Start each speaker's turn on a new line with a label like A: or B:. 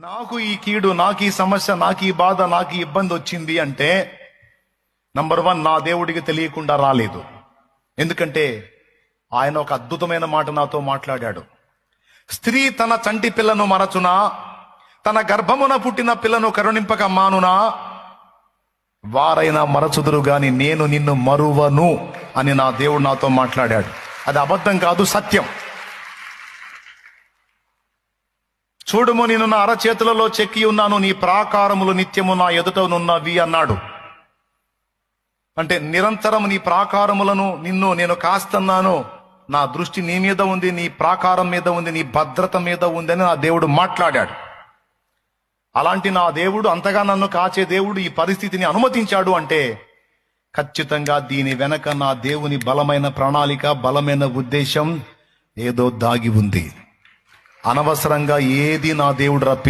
A: నాకు ఈ కీడు నాకు ఈ సమస్య నాకు ఈ బాధ నాకు ఈ ఇబ్బంది వచ్చింది అంటే నంబర్ వన్ నా దేవుడికి తెలియకుండా రాలేదు. ఎందుకంటే ఆయన ఒక అద్భుతమైన మాట నాతో మాట్లాడాడు. స్త్రీ తన చంటి పిల్లను మరచునా? తన గర్భమున పుట్టిన పిల్లను కరుణింపక మానునా? వారైనా మరచుదురు గాని నేను నిన్ను మరువను అని నా దేవుడు నాతో మాట్లాడాడు. అది అబద్ధం కాదు సత్యం. చూడుము నేను నా అరచేతులలో చెక్కి ఉన్నాను నీ ప్రాకారములు నిత్యము నా ఎదుటనున్నవి అన్నాడు. అంటే నిరంతరం నీ ప్రాకారములను నిన్ను నేను కాస్తున్నాను. నా దృష్టి నీ మీద ఉంది నీ ప్రాకారం మీద ఉంది నీ భద్రత మీద ఉంది అని నా దేవుడు మాట్లాడాడు. అలాంటి నా దేవుడు అంతగా నన్ను కాచే దేవుడు ఈ పరిస్థితిని అనుమతించాడు అంటే ఖచ్చితంగా దీని వెనక నా దేవుని బలమైన ప్రణాళిక బలమైన ఉద్దేశం ఏదో దాగి ఉంది. అనవసరంగా ఏది నా దేవుడు రప్పి